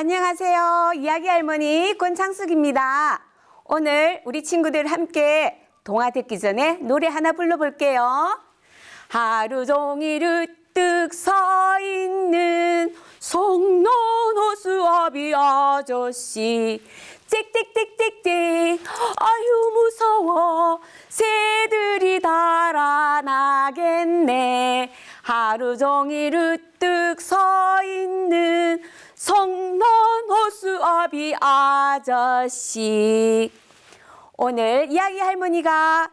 안녕하세요. 이야기 할머니 권창숙입니다. 오늘 우리 친구들 함께 동화 듣기 전에 노래 하나 불러볼게요. 하루 종일 으뜩 서 있는 송년호수 아비 아저씨 짹짹짹짹짹 아유 무서워 새들이 달아나겠네 하루 종일 으뜩 서 있는 수아비 아저씨 오늘 이야기 할머니가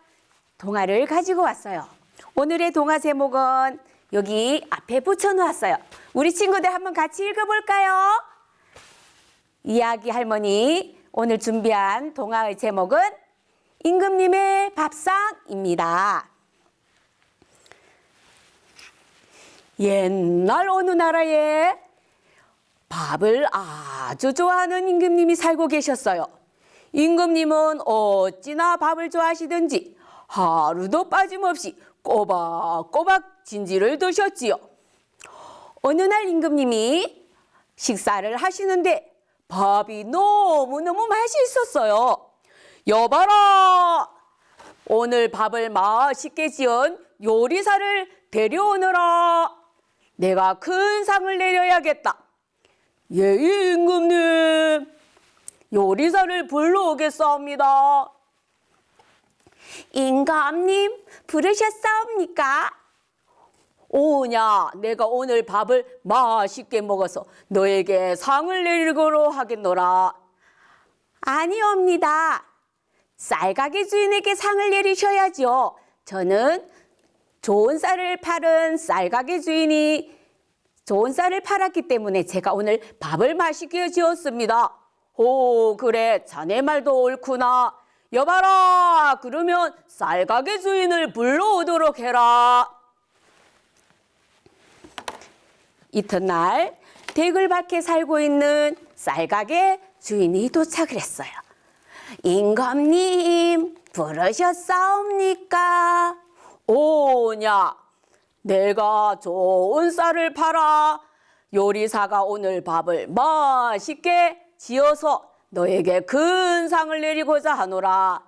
동화를 가지고 왔어요. 오늘의 동화 제목은 여기 앞에 붙여놓았어요. 우리 친구들 한번 같이 읽어볼까요? 이야기 할머니 오늘 준비한 동화의 제목은 임금님의 밥상입니다. 옛날 어느 나라에 밥을 아주 좋아하는 임금님이 살고 계셨어요. 임금님은 어찌나 밥을 좋아하시든지 하루도 빠짐없이 꼬박꼬박 진지를 드셨지요. 어느 날 임금님이 식사를 하시는데 밥이 너무너무 맛있었어요. 여봐라! 오늘 밥을 맛있게 지은 요리사를 데려오너라. 내가 큰 상을 내려야겠다. 예, 임금님. 요리사를 불러오겠사옵니다. 임금님, 부르셨사옵니까? 오냐, 내가 오늘 밥을 맛있게 먹어서 너에게 상을 내리고로 하겠노라. 아니옵니다. 쌀가게 주인에게 상을 내리셔야죠. 저는 좋은 쌀을 팔은 쌀가게 주인이 좋은 쌀을 팔았기 때문에 제가 오늘 밥을 맛있게 지었습니다. 오, 그래, 자네 말도 옳구나. 여봐라, 그러면 쌀가게 주인을 불러오도록 해라. 이튿날 댁을 밖에 살고 있는 쌀가게 주인이 도착을 했어요. 임금님, 부르셨사옵니까? 오냐, 내가 좋은 쌀을 팔아 요리사가 오늘 밥을 맛있게 지어서 너에게 큰 상을 내리고자 하노라.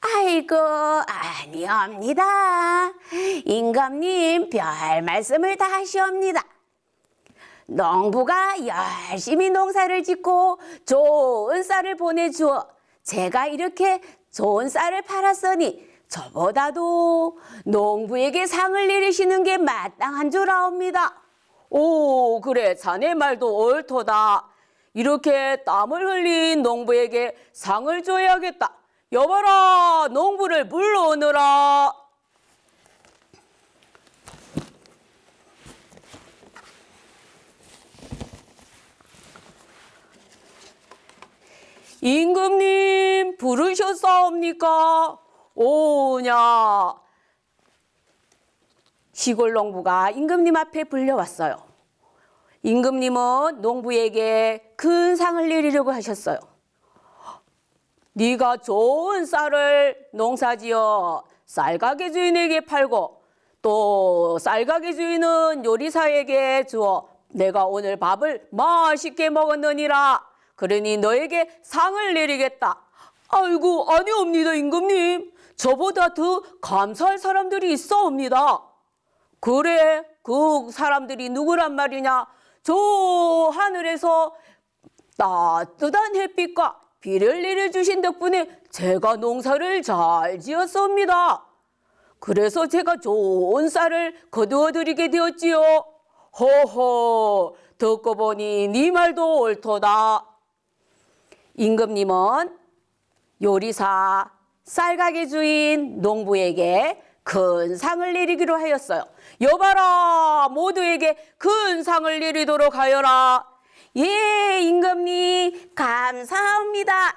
아이고, 아니옵니다. 임금님, 별 말씀을 다 하시옵니다. 농부가 열심히 농사를 짓고 좋은 쌀을 보내주어 제가 이렇게 좋은 쌀을 팔았으니 저보다도 농부에게 상을 내리시는 게 마땅한 줄 아옵니다. 오, 그래, 자네 말도 옳도다. 이렇게 땀을 흘린 농부에게 상을 줘야겠다. 여봐라, 농부를 불러오너라. 임금님 부르셨사옵니까? 오냐. 시골 농부가 임금님 앞에 불려왔어요. 임금님은 농부에게 큰 상을 내리려고 하셨어요. 네가 좋은 쌀을 농사지어 쌀가게 주인에게 팔고 또 쌀가게 주인은 요리사에게 주어 내가 오늘 밥을 맛있게 먹었느니라. 그러니 너에게 상을 내리겠다. 아이고 아니옵니다 임금님. 저보다 더 감사할 사람들이 있어 옵니다. 그래 그 사람들이 누구란 말이냐? 저 하늘에서 따뜻한 햇빛과 비를 내려주신 덕분에 제가 농사를 잘 지었습니다. 그래서 제가 좋은 쌀을 거두어 드리게 되었지요. 호호, 듣고 보니 네 말도 옳도다. 임금님은 요리사, 쌀가게 주인, 농부에게 큰 상을 내리기로 하였어요. 여봐라, 모두에게 큰 상을 내리도록 하여라. 예, 임금님, 감사합니다.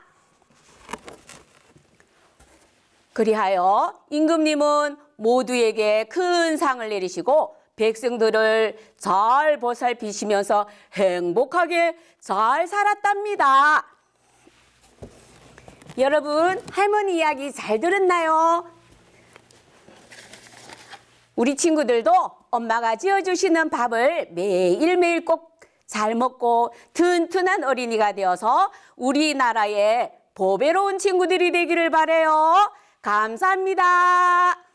그리하여 임금님은 모두에게 큰 상을 내리시고 백성들을 잘 보살피시면서 행복하게 잘 살았답니다. 여러분, 할머니 이야기 잘 들었나요? 우리 친구들도 엄마가 지어주시는 밥을 매일매일 꼭 잘 먹고 튼튼한 어린이가 되어서 우리나라의 보배로운 친구들이 되기를 바래요. 감사합니다.